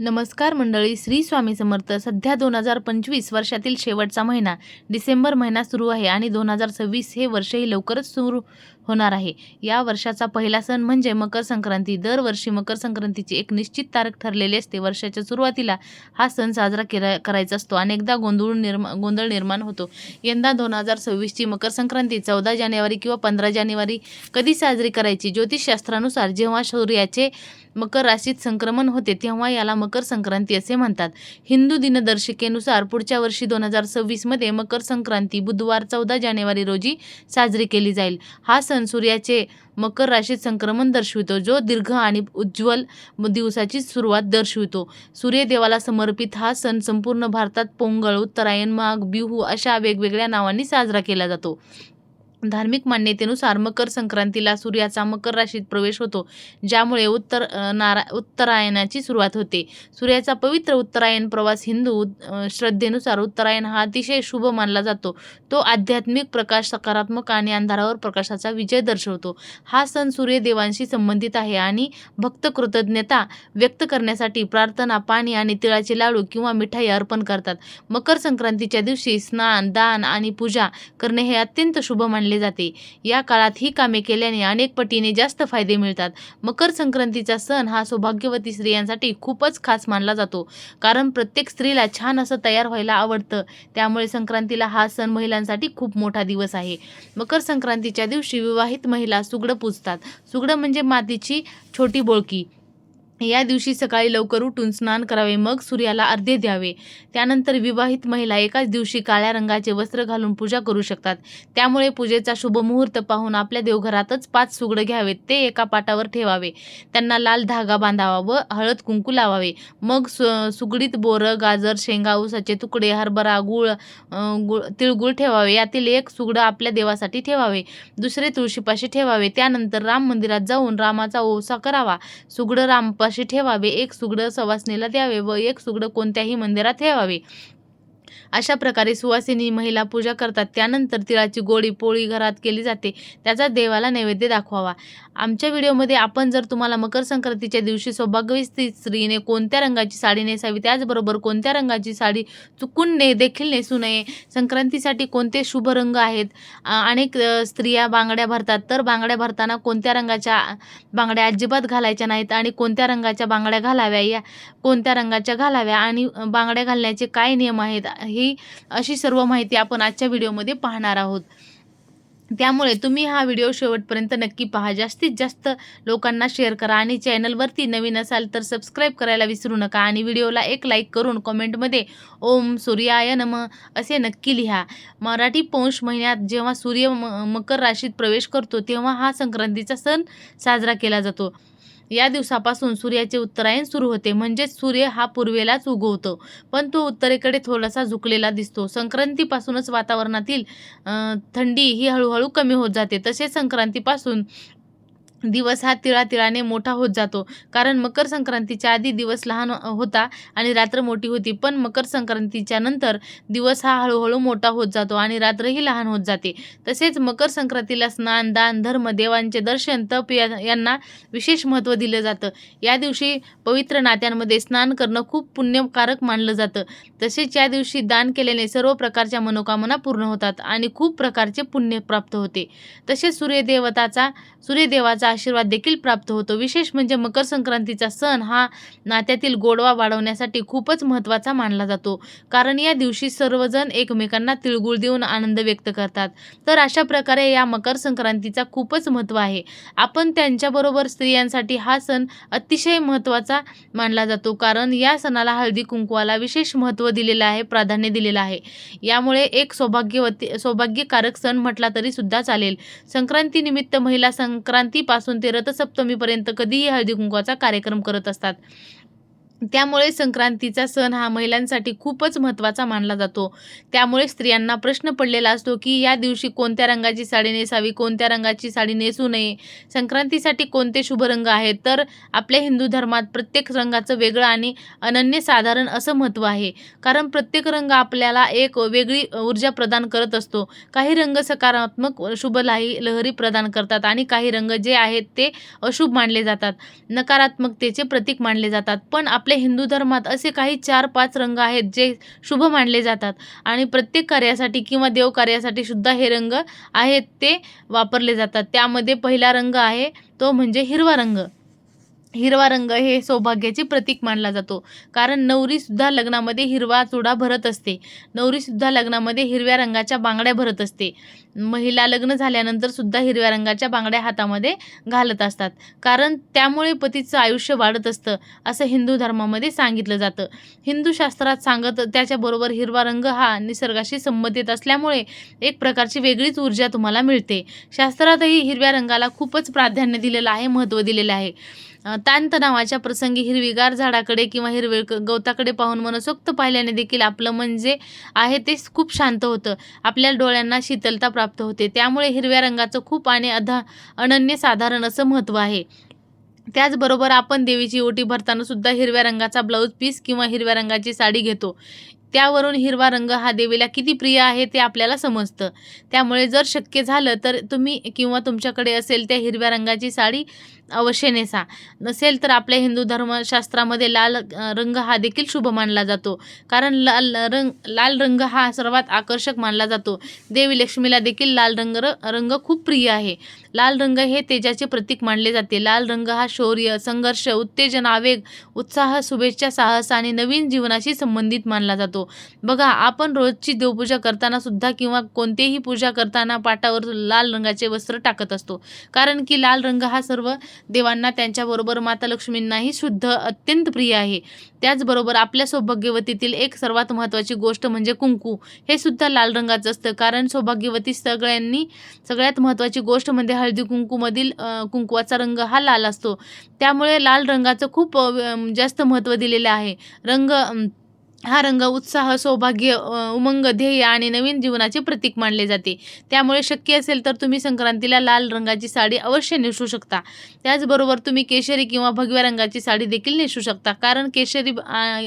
नमस्कार मंडळी श्री स्वामी समर्थ. सध्या दोन हजार पंचवीस वर्षातील शेवटचा महिना डिसेंबर महिना सुरू आहे आणि दोन हजार सव्वीस हे वर्षही लवकरच सुरू होणार आहे. या वर्षाचा पहिला सण म्हणजे मकर संक्रांती. दरवर्षी मकर संक्रांतीची एक निश्चित तारीख ठरलेली असते. वर्षाच्या सुरुवातीला हा सण साजरा केला करायचा असतो. अनेकदा गोंधळ निर्मा गोंधळ निर्माण होतो. यंदा दोन हजार सव्वीसची मकर संक्रांती चौदा जानेवारी किंवा पंधरा जानेवारी कधी साजरी करायची? ज्योतिषशास्त्रानुसार जेव्हा सूर्याचे मकर राशीत संक्रमण होते तेव्हा याला मकर संक्रांती असे म्हणतात. हिंदू दिनदर्शिकेनुसार पुढच्या वर्षी दोन हजार सव्वीसमध्ये मकर संक्रांती बुधवार चौदा जानेवारी रोजी साजरी केली जाईल. हा सण सूर्याचे मकर राशीत संक्रमण दर्शवितो जो दीर्घ आणि उज्ज्वल दिवसाची सुरुवात दर्शवितो. सूर्यदेवाला समर्पित हा सण संपूर्ण भारतात पोंगळ उत्तरायण माघ बिहू अशा वेगवेगळ्या नावांनी साजरा केला जातो. धार्मिक मान्यतेनुसार मकर संक्रांतीला सूर्याचा मकर राशीत प्रवेश होतो ज्यामुळे उत्तर नारा उत्तरायणाची सुरुवात होते. सूर्याचा पवित्र उत्तरायण प्रवास हिंदू श्रद्धेनुसार उत्तरायण हा अतिशय शुभ मानला जातो. तो आध्यात्मिक प्रकाश सकारात्मक आणि अंधारावर प्रकाशाचा विजय दर्शवतो. हा सण सूर्यदेवांशी संबंधित आहे आणि भक्त कृतज्ञता व्यक्त करण्यासाठी प्रार्थना पाणी आणि तिळाचे लाडू किंवा मिठाई अर्पण करतात. मकर संक्रांतीच्या दिवशी स्नान दान आणि पूजा करणे हे अत्यंत शुभ मानले मानले जाते. या काळात ही कामे केल्याने अनेक पटीने जास्त फायदे मिळतात. मकर संक्रांतीचा सण हा सौभाग्यवती स्त्रियांसाठी खूपच खास मानला जातो. कारण प्रत्येक स्त्रीला छान असं तयार व्हायला आवडतं. त्यामुळे संक्रांतीला हा सण महिलांसाठी खूप मोठा दिवस आहे. मकर संक्रांतीच्या दिवशी विवाहित महिला सुगडं पूजतात. सुगडं म्हणजे मातीची छोटी बोळकी. या दिवशी सकाळी लवकर उठून स्नान करावे मग सूर्याला अर्धे द्यावे. त्यानंतर विवाहित महिला एकाच दिवशी काळ्या रंगाचे वस्त्र घालून पूजा करू शकतात. त्यामुळे पूजेचा शुभ मुहूर्त पाहून आपल्या देवघरातच पाच सुगडं घ्यावेत ते एका पाटावर ठेवावे. त्यांना लाल धागा बांधावा व हळद कुंकू लावावे. मग सु सुगडीत बोरं गाजर शेंगा ऊसाचे तुकडे हरभरा गुळ गुळ तिळगुळ ठेवावे. यातील एक सुगडं आपल्या देवासाठी ठेवावे. दुसरे तुळशीपाशी ठेवावे. त्यानंतर राम मंदिरात जाऊन रामाचा ओसा करावा. सुगडं रामपाशी ठेवावे. एक सुगडं सवासणीला द्यावे व एक सुगडं कोणत्याही मंदिरात ठेवावे. अशा प्रकारे सुवासिनी महिला पूजा करतात. त्यानंतर तिळाची गोडी पोळी घरात केली जाते. त्याचा देवाला नैवेद्य दाखवावा. आमच्या व्हिडिओमध्ये आपण जर तुम्हाला मकर संक्रांतीच्या दिवशी सौभाग्यवती स्त्रीने कोणत्या रंगाची साडी नेसावी त्याचबरोबर कोणत्या रंगाची साडी चुकून ने देखील नेसू नये संक्रांतीसाठी कोणते शुभ रंग आहेत अनेक स्त्रिया बांगड्या भरतात. तर बांगड्या भरताना कोणत्या रंगाच्या बांगड्या अजिबात घालायच्या नाहीत आणि कोणत्या रंगाच्या बांगड्या घालाव्या या कोणत्या रंगाच्या घालाव्या आणि बांगड्या घालण्याचे काय नियम आहेत हे अशी सर्व माहिती आपण आजच्या व्हिडिओमध्ये पाहणार आहोत. त्यामुळे तुम्ही हा व्हिडिओ शेवटपर्यंत नक्की पहा. जास्तीत जास्त लोकांना शेअर करा आणि चॅनलवरती नवीन असाल तर सबस्क्राईब करायला विसरू नका आणि व्हिडिओला एक लाईक करून कमेंटमध्ये ओम सूर्याय नम असे नक्की लिहा. मराठी पौष महिन्यात जेव्हा सूर्य म मकर राशीत प्रवेश करतो तेव्हा हा संक्रांतीचा सण साजरा केला जातो. या दिवसापासून सूर्याचे उत्तरायण सुरू होते. म्हणजेच सूर्य हा पूर्वेलाच उगवतो. पण तो उत्तरेकडे थोडासा झुकलेला दिसतो. संक्रांतीपासूनच वातावरणातील थंडी ही हळूहळू कमी होत जाते. तसेच संक्रांतीपासून दिवस हा तिळातिळाने मोठा होत जातो. कारण मकर संक्रांतीच्या आधी दिवस लहान होता आणि रात्र मोठी होती. पण मकर संक्रांतीच्या नंतर दिवस हा हळूहळू मोठा होत जातो आणि रात्रही लहान होत जाते. तसेच मकर संक्रांतीला स्नान दान धर्म देवांचे दर्शन तप यांना विशेष महत्त्व दिलं जातं. या दिवशी पवित्र नात्यांमध्ये स्नान करणं खूप पुण्यकारक मानलं जातं. तसेच या दिवशी दान केल्याने सर्व प्रकारच्या मनोकामना पूर्ण होतात आणि खूप प्रकारचे पुण्य प्राप्त होते. तसेच सूर्यदेवताचा सूर्यदेवाचा आशीर्वाद देखील प्राप्त होतो. विशेष म्हणजे मकर संक्रांतीचा सण हा नात्यातील गोडवा वाढवण्यासाठी खूपच महत्त्वाचा मानला जातो. कारण या दिवशी सर्वजण एकमेकांना तिळगुळ देऊन आनंद व्यक्त करतात. तर अशा प्रकारे या मकर संक्रांतीचा खूपच महत्त्व आहे. आपण त्यांच्याबरोबर स्त्रियांसाठी हा सण अतिशय महत्त्वाचा मानला जातो. कारण या सणाला हळदी कुंकवाला विशेष महत्त्व दिलेलं आहे प्राधान्य दिलेलं आहे. यामुळे एक सौभाग्यवती सौभाग्यकारक सण म्हटला तरी सुद्धा चालेल. संक्रांतीनिमित्त महिला संक्रांतीपासून ते रथसप्तमीपर्यंत कधीही हळदी कुंकवाचा कार्यक्रम करत असतात. त्यामुळे संक्रांतीचा सण हा महिलांसाठी खूपच महत्त्वाचा मानला जातो. त्यामुळे स्त्रियांना प्रश्न पडलेला असतो की या दिवशी कोणत्या रंगाची साडी नेसावी कोणत्या रंगाची साडी नेसू नये? संक्रांतीसाठी कोणते शुभ रंग आहेत? तर आपल्या हिंदू धर्मात प्रत्येक रंगाचं वेगळं आणि अनन्यसाधारण असं महत्त्व आहे. कारण प्रत्येक रंग आपल्याला एक वेगळी ऊर्जा प्रदान करत असतो. काही रंग सकारात्मक शुभ लाही लहरी प्रदान करतात आणि काही रंग जे आहेत ते अशुभ मानले जातात. नकारात्मकतेचे प्रतीक मानले जातात. पण आपल्या हिंदू धर्मात असे काही चार पाच रंग आहेत जे शुभ मानले जातात. आणि प्रत्येक कार्यासाठी किंवा देव कार्यासाठी सुद्धा हे रंग आहेत ते वापरले जातात. त्यामध्ये पहिला रंग आहे तो म्हणजे हिरवा रंग. हिरवा रंग हे सौभाग्याचे प्रतीक मानला जातो. कारण नवरीसुद्धा लग्नामध्ये हिरवा चुडा भरत असते. नवरीसुद्धा लग्नामध्ये हिरव्या रंगाच्या बांगड्या भरत असते. महिला लग्न झाल्यानंतर सुद्धा हिरव्या रंगाच्या बांगड्या हातामध्ये घालत असतात. कारण त्यामुळे पतीचं आयुष्य वाढत असतं असं हिंदू धर्मामध्ये सांगितलं जातं. हिंदू शास्त्रात सांगत त्याच्याबरोबर हिरवा रंग हा निसर्गाशी संबंधित असल्यामुळे एक प्रकारची वेगळीच ऊर्जा तुम्हाला मिळते. शास्त्रातही हिरव्या रंगाला खूपच प्राधान्य दिलेलं आहे महत्त्व दिलेलं आहे. ताणतणावाच्या प्रसंगी हिरवीगार झाडाकडे किंवा हिरवे गवताकडे पाहून मनसोक्त पाहिल्याने देखील आपलं मन जे आहे ते खूप शांत होतं. आपल्या डोळ्यांना शीतलता प्राप्त होते. त्यामुळे हिरव्या रंगाचं खूप आणि अधा अनन्य साधारण असं महत्त्व आहे. त्याचबरोबर आपण देवीची ओटी भरताना सुद्धा हिरव्या रंगाचा ब्लाऊज पीस किंवा हिरव्या रंगाची साडी घेतो. त्यावरून हिरवा रंग हा देवीला किती प्रिय आहे ते आपल्याला समजतं. त्यामुळे जर शक्य झालं तर तुम्ही किंवा तुमच्याकडे असेल त्या हिरव्या रंगाची साडी अवश्य नेसा. नसेल तर आपल्या हिंदू धर्मशास्त्रामध्ये लाल रंग हा देखील शुभ मानला जातो. कारण लाल रंग लाल रंग हा सर्वात आकर्षक मानला जातो. देवी लक्ष्मीला देखील लाल रंग रंग खूप प्रिय आहे. लाल रंग हे तेजाचे प्रतीक मानले जाते. लाल रंग हा शौर्य संघर्ष उत्तेजन आवेग उत्साह शुभेच्छा साहस आणि नवीन जीवनाशी संबंधित मानला जातो. बघा आपण रोजची देवपूजा करताना सुद्धा किंवा कोणतेही पूजा करताना पाटावर लाल रंगाचे वस्त्र टाकत असतो. कारण की लाल रंग हा सर्व देवांना त्यांच्याबरोबर माता लक्ष्मींनाही शुद्ध अत्यंत प्रिय आहे. त्याचबरोबर आपल्या सौभाग्यवतीतील एक सर्वात महत्त्वाची गोष्ट म्हणजे कुंकू. हे सुद्धा लाल रंगाचं असतं. कारण सौभाग्यवती सगळ्यांनी सगळ्यात महत्त्वाची गोष्ट म्हणजे हळदी कुंकूमधील अ, कुंकवाचा रंग हा लाल असतो. त्यामुळे लाल रंगाचं खूप जास्त महत्त्व दिलेलं आहे. रंग हा रंग उत्साह सौभाग्य उमंग ध्येय आणि नवीन जीवनाचे प्रतीक मानले जाते. त्यामुळे शक्य असेल तर तुम्ही संक्रांतीला लाल रंगाची साडी अवश्य नेसू शकता. त्याचबरोबर तुम्ही केशरी किंवा भगव्या रंगाची साडी देखील नेसू शकता. कारण केशरी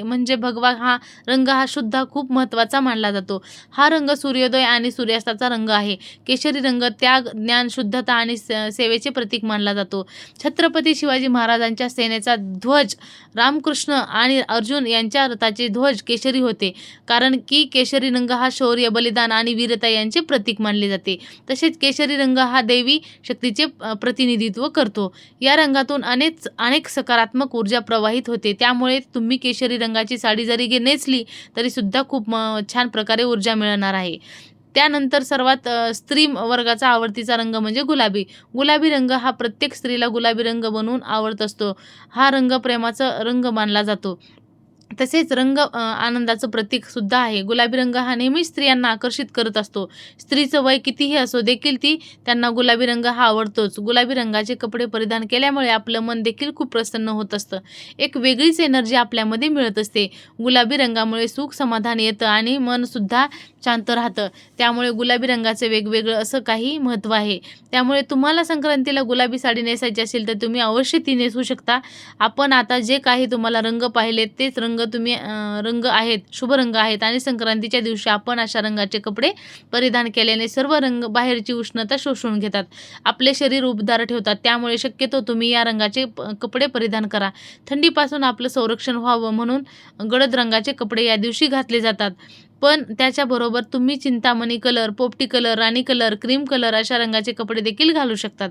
म्हणजे भगवा हा रंग हा सुद्धा खूप महत्त्वाचा मानला जातो. हा रंग सूर्योदय आणि सूर्यास्ताचा रंग आहे. केशरी रंग त्याग ज्ञान शुद्धता आणि स- सेवेचे प्रतीक मानला जातो. छत्रपती शिवाजी महाराजांच्या सेनेचा ध्वज रामकृष्ण आणि अर्जुन यांच्या रथाचे ध्वज केशरी होते. कारण की केशरी रंग हा शौर्य बलिदान आणि वीरता यांचे प्रतीक मानले जाते. तसेच केशरी रंग हा देवी शक्तीचे प्रतिनिधित्व करतो. या रंगातून अनेक अनेक सकारात्मक ऊर्जा प्रवाहित होते. त्यामुळे तुम्ही केशरी रंगाची साडी जरी घे नेसली तरीसुद्धा खूप म, छान प्रकारे ऊर्जा मिळणार आहे. त्यानंतर सर्वात स्त्री वर्गाचा आवडतीचा रंग म्हणजे गुलाबी. गुलाबी रंग हा प्रत्येक स्त्रीला गुलाबी रंग बनवून आवडत असतो. हा रंग प्रेमाचा रंग मानला जातो. तसेच रंग आनंदाचं प्रतीक सुद्धा आहे. गुलाबी रंग हा नेहमीच स्त्रियांना आकर्षित करत असतो. स्त्रीचं वय कितीही असो देखील ती त्यांना गुलाबी रंग हा आवडतोच. गुलाबी रंगाचे कपडे परिधान केल्यामुळे आपलं मन देखील खूप प्रसन्न होत असतं. एक वेगळीच एनर्जी आपल्यामध्ये मिळत असते. गुलाबी रंगामुळे सुख समाधान येतं आणि मनसुद्धा शांत राहतं. त्यामुळे गुलाबी रंगाचे वेगवेगळं असं काही महत्त्व आहे. त्यामुळे तुम्हाला संक्रांतीला गुलाबी साडी नेसायची असेल तर तुम्ही अवश्य ती नेसू शकता. आपण आता जे काही तुम्हाला रंग पाहिले तेच रंग तुम्ही रंग आहेत शुभ रंग आहेत आणि संक्रांतीच्या दिवशी आपण अशा रंगाचे कपडे परिधान केल्याने सर्व रंग बाहेरची उष्णता शोषून घेतात. आपले शरीर उबदार ठेवतात. त्यामुळे शक्यतो तुम्ही या रंगाचे प- कपडे परिधान करा. थंडीपासून आपलं संरक्षण व्हावं म्हणून गडद रंगाचे कपडे या दिवशी घातले जातात. पण त्याच्याबरोबर तुम्ही चिंतामणी कलर पोपटी कलर राणी कलर क्रीम कलर अशा रंगाचे कपडे देखील घालू शकतात.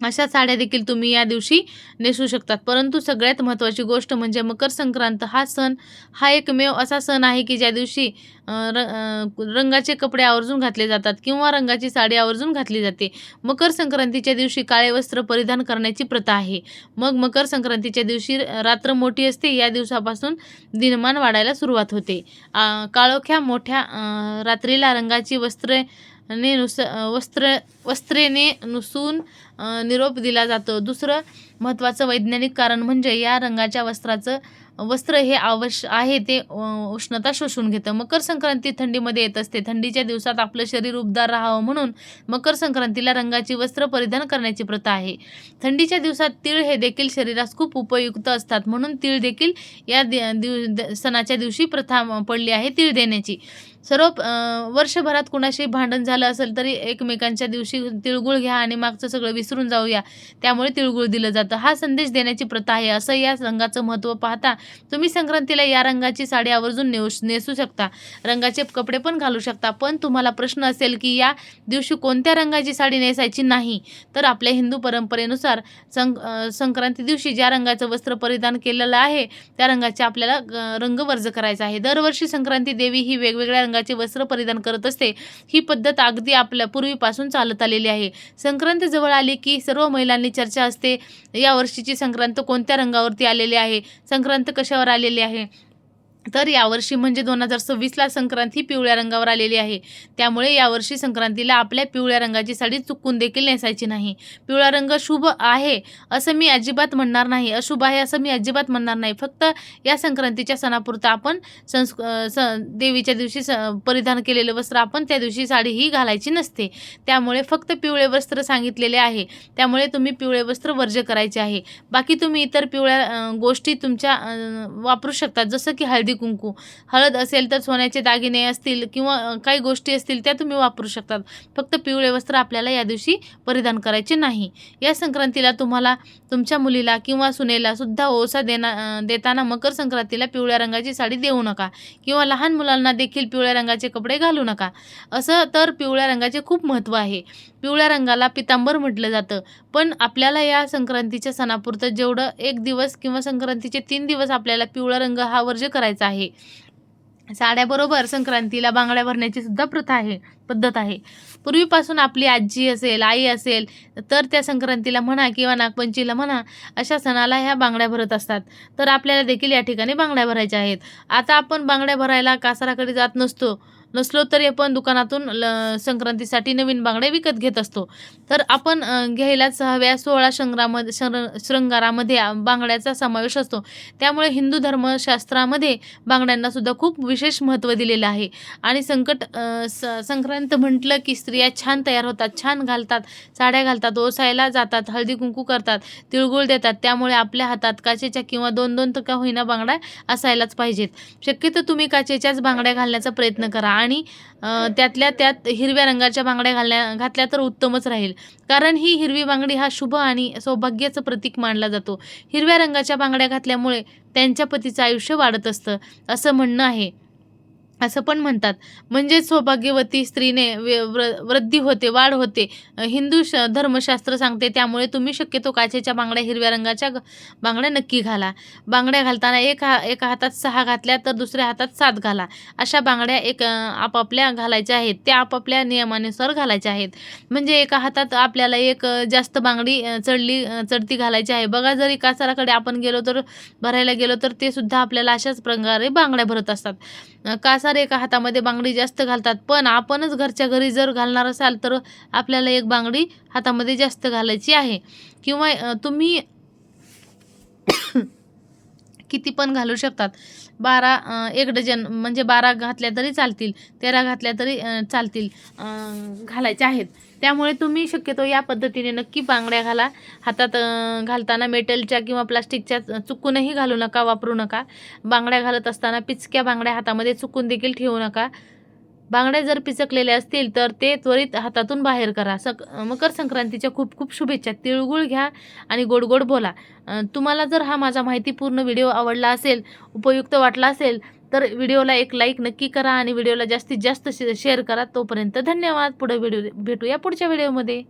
अशा साड्या देखील तुम्ही या दिवशी नेसू शकतात. परंतु सगळ्यात महत्त्वाची गोष्ट म्हणजे मकर संक्रांत हा सण हा एकमेव असा सण आहे की ज्या दिवशी र रंगाचे कपडे आवर्जून घातले जातात किंवा रंगाची साडी आवर्जून घातली जाते. मकर संक्रांतीच्या दिवशी काळे वस्त्र परिधान करण्याची प्रथा आहे. मग मकर संक्रांतीच्या दिवशी रात्र मोठी असते या दिवसापासून दिनमान वाढायला सुरुवात होते. काळोख्या मोठ्या रात्रीला रंगाची वस्त्रे ने नुस वस्त्र वस्त्रेने नुसून निरोप दिला जातो. दुसरं महत्त्वाचं वैज्ञानिक कारण म्हणजे या रंगाच्या वस्त्राचं वस्त्र हे आवश्य आहे ते उष्णता शोषून घेतं. मकर संक्रांती थंडीमध्ये येत असते. थंडीच्या दिवसात आपलं शरीर उबदार राहावं म्हणून मकर संक्रांतीला रंगाची वस्त्र परिधान करण्याची प्रथा आहे. थंडीच्या दिवसात तीळ हे देखील शरीरास खूप उपयुक्त असतात. म्हणून तीळ देखील या दि- दिव द- सणाच्या दिवशी प्रथा पडली आहे तीळ देण्याची. सर्व वर्षभरात कुणाशी भांडण झालं असेल तरी एकमेकांच्या दिवशी तिळगुळ घ्या आणि मागचं सगळं विसरून जाऊया. त्यामुळे तिळगुळ दिलं जातं. हा संदेश देण्याची प्रथा आहे. असं या रंगाचं महत्त्व पाहता तुम्ही संक्रांतीला या रंगाची साडी आवर्जून नेऊ नेसू शकता. रंगाचे कपडे पण घालू शकता. पण तुम्हाला प्रश्न असेल की या दिवशी कोणत्या रंगाची साडी नेसायची नाही? तर आपल्या हिंदू परंपरेनुसार सं संक्रांती दिवशी ज्या रंगाचं वस्त्र परिधान केलेलं आहे त्या रंगाचे आपल्याला अं, रंग वर्ज करायचा आहे. दरवर्षी संक्रांती देवी ही वेगवेगळ्या रंगाचे वस्त्र परिधान करत असते. ही पद्धत अगदी आपल्या पूर्वीपासून चालत आलेली आहे. संक्रांत जवळ आली की सर्व महिलांनी चर्चा असते या वर्षीची संक्रांत कोणत्या रंगावरती आलेली आहे? संक्रांत कशावर आलेली आहे? तर यावर्षी म्हणजे दोन हजार सव्वीसला संक्रांत ही पिवळ्या रंगावर आलेली आहे. त्यामुळे यावर्षी संक्रांतीला आपल्या पिवळ्या रंगाची साडी चुकून देखील नेसायची नाही. पिवळा रंग शुभ आहे असं मी अजिबात म्हणणार नाही. अशुभ आहे असं मी अजिबात म्हणणार नाही. फक्त या संक्रांतीच्या सणापुरतं आपण संस् स देवीच्या दिवशी स परिधान केलेलं वस्त्र आपण त्या दिवशी साडी ही घालायची नसते. त्यामुळे फक्त पिवळे वस्त्र सांगितलेले आहे. त्यामुळे तुम्ही पिवळे वस्त्र वर्ज करायचे आहे. बाकी तुम्ही इतर पिवळ्या गोष्टी तुमच्या वापरू शकता. जसं की हळदी कुंकू. हळद असेल तर सोन्याचे दागिने असतील किंवा काही गोष्टी असतील त्या तुम्ही वापरू शकतात. फक्त पिवळे वस्त्र आपल्याला या दिवशी परिधान करायचे नाही. या संक्रांतीला तुम्हाला तुमच्या मुलीला किंवा सुनेला सुद्धा ओसा देना देताना मकर संक्रांतीला पिवळ्या रंगाची साडी देऊ नका. किंवा लहान मुलांना देखील पिवळ्या रंगाचे कपडे घालू नका. असं तर पिवळ्या रंगाचे खूप महत्त्व आहे. पिवळ्या रंगाला पितांबर म्हटलं जातं. पण आपल्याला या संक्रांतीच्या सणापुरतं जेवढं एक दिवस किंवा संक्रांतीचे तीन दिवस आपल्याला पिवळा रंग हा वर्ज करायचा आहे. साड्याबरोबर संक्रांतीला बांगड्या भरण्याची सुद्धा प्रथा आहे पद्धत आहे. पूर्वीपासून आपली आजी असेल आई असेल तर त्या संक्रांतीला म्हणा किंवा नागपंचमीला म्हणा अशा सणाला ह्या बांगड्या भरत असतात. तर आपल्याला देखील या ठिकाणी बांगड्या भरायच्या आहेत. आता आपण बांगड्या भरायला कासाराकडे जात नसतो. नसलो तरी आपण दुकानातून ल संक्रांतीसाठी नवीन बांगड्या विकत घेत असतो. तर आपण घ्यायलाच घ्यायला सहाव्या सोळा शंगरामध्ये शर शृंगारामध्ये बांगड्याचा समावेश असतो. त्यामुळे हिंदू धर्मशास्त्रामध्ये बांगड्यांना सुद्धा खूप विशेष महत्त्व दिलेलं आहे. आणि संकट स संक्रांत म्हटलं की स्त्रिया छान तयार होतात छान घालतात साड्या घालतात ओसायला जातात हळदी कुंकू करतात तिळगुळ देतात. त्यामुळे आपल्या हातात काचेच्या किंवा दोन दोन टक्का होईना बांगड्या असायलाच पाहिजेत. शक्यतो तुम्ही काचेच्याच बांगड्या घालण्याचा प्रयत्न करा. आणि त्यातल्या त्यात हिरव्या रंगाच्या बांगड्या घालण्या घातल्या तर उत्तमच राहील. कारण ही हिरवी बांगडी हा शुभ आणि सौभाग्याचं प्रतीक मानला जातो. हिरव्या रंगाच्या बांगड्या घातल्यामुळे त्यांच्या पतीचं आयुष्य वाढत असतं असं म्हणणं आहे. असं पण म्हणतात. म्हणजेच सौभाग्यवती स्त्रीने व्य व्र वृद्धी होते वाढ होते. हिंदू श धर्मशास्त्र सांगते त्यामुळे तुम्ही शक्यतो काचेच्या बांगड्या हिरव्या रंगाच्या बांगड्या नक्की घाला. बांगड्या घालताना एक हा एका हातात सहा घातल्या तर दुसऱ्या हातात सात घाला. अशा बांगड्या एक आपापल्या घालायच्या आहेत. त्या आपापल्या नियमानुसार घालायच्या आहेत. म्हणजे एका हातात आपल्याला एक जास्त बांगडी चढली चढती घालायची आहे. बघा जरी कासाराकडे आपण गेलो तर भरायला गेलो तर ते सुद्धा आपल्याला अशाच प्रकारे बांगड्या भरत असतात. कासार एका हातामध्ये बांगडी जास्त घालतात? पण आपणच घरच्या घरी जर घालणार असाल तर आपल्याला एक बांगडी हातामध्ये जास्त घालायची आहे. किंवा तुम्ही किती पण घालू शकतात. बारा एक डझन म्हणजे बारा घातल्या तरी चालतील तेरा घातल्या तरी चालतील घालायचे घालायच्या आहेत. त्यामुळे तुम्ही शक्यतो या पद्धतीने नक्की बांगड्या घाला. हातात घालताना मेटलच्या किंवा प्लास्टिकच्या चुकूनही घालू नका वापरू नका. बांगड्या घालत असताना पिचक्या बांगड्या हातामध्ये चुकून देखील ठेवू नका. बांगड्या जर पिचकलेल्या असतील तर ते त्वरित हातातून बाहेर करा. सक मकर संक्रांतीच्या खूप खूप शुभेच्छा. तिळगुळ घ्या आणि गोड गोड बोला. तुम्हाला जर हा माझा माहितीपूर्ण व्हिडिओ आवडला असेल उपयुक्त वाटला असेल तर व्हिडिओला एक लाईक नक्की करा आणि व्हिडिओला जास्तीत जास्त शे शेअर करा. तोपर्यंत धन्यवाद. पुढे व्हिडिओ भेटूया पुढच्या व्हिडिओमध्ये.